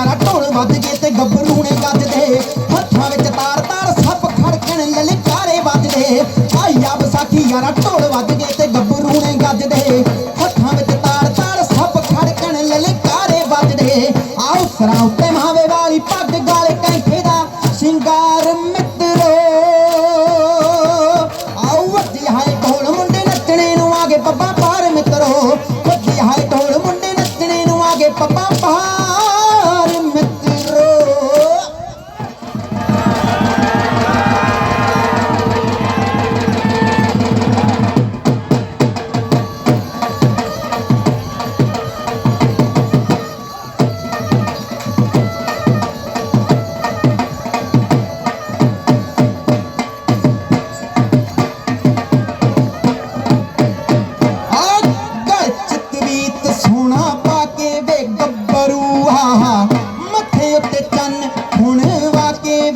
ਯਾਰਾ ਢੋਲ ਵੱਜ ਗਏ ਤੇ ਗੱਭਰੂ ਨੇ ਗੱਜਦੇ ਹੱਥਾਂ ਵਿੱਚ ਤਾਰ ਤਾਰ ਸੱਪ ਖੜਕਣ ਲਲਕਾਰੇ ਵੱਜਦੇ। ਆਇਆ ਬਸਾਖੀ ਯਾਰਾ ਢੋਲ ਵੱਜ ਗਏ ਤੇ ਗੱਭਰੂ ਨੇ ਗੱਜਦੇ। ਹੱਥਾਂ ਵਿੱਚ ਤਾਰ ਤਾਰ ਸੱਪ ਖੜਕਣ ਲਲਕਾਰੇ ਵੱਜਦੇ। ਆਓ ਸਰਾਂ ਉੱਤੇ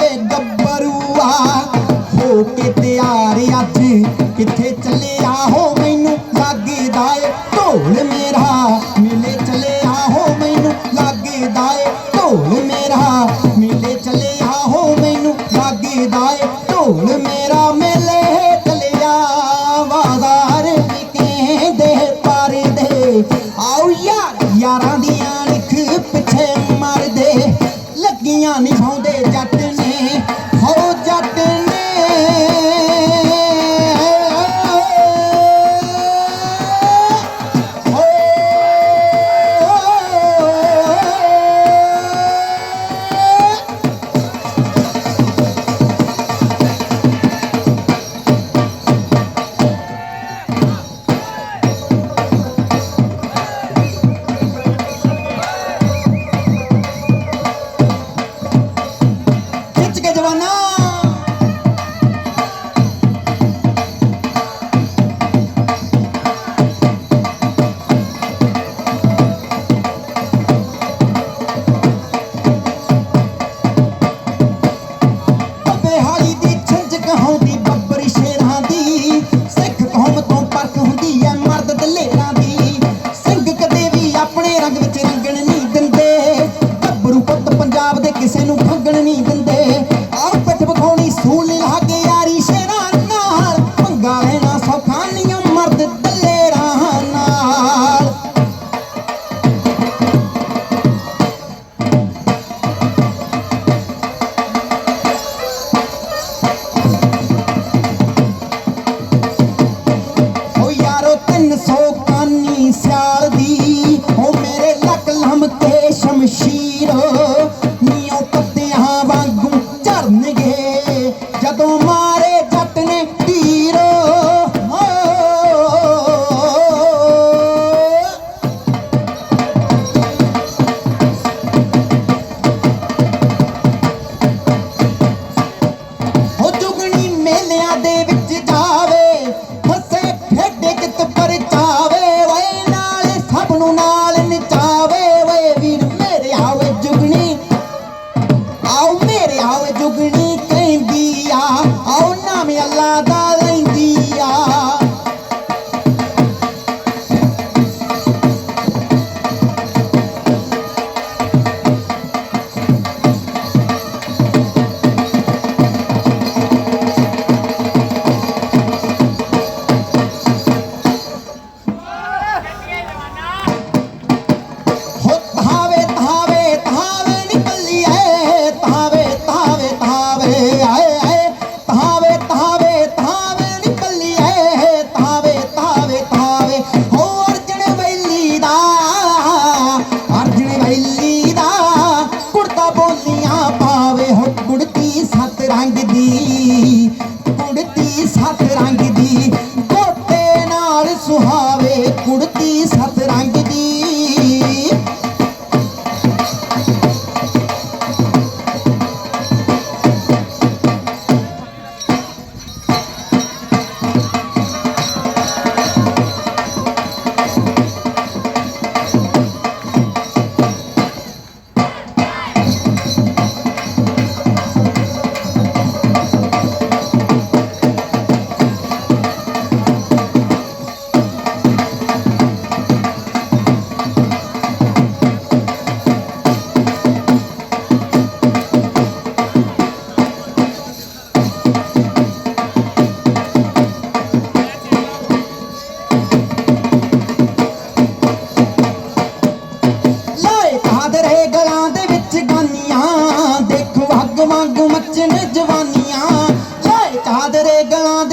ਵੇ ਗੱਬਰੂਆ ਹੋ ਕੇ ਤਿਆਰ ਅੱਜ ਕਿੱਥੇ ਚੱਲਿਆ ਹੋ ਮੈਨੂੰ ਲੱਗਦਾ ਦਾਏ ਢੋਲ ਮੇਰਾ। ਮਿਲੇ ਚੱਲਿਆ ਹੋ ਮੈਨੂੰ ਲੱਗਦਾ ਦਾਏ ਢੋਲ ਮੇਰਾ। ਮਿਲੇ ਚੱਲਿਆ ਹੋ ਮੈਨੂੰ ਲੱਗਦਾ ਦਾਏ ਢੋਲ ਮੇਰਾ। ਮਾਇਆ ਪਾਵੇ ਹੋ ਕੁੜਤੀ ਸਤ ਰੰਗ ਦੀ ਕੁੜਤੀ ਸਤ ਰੰਗ galã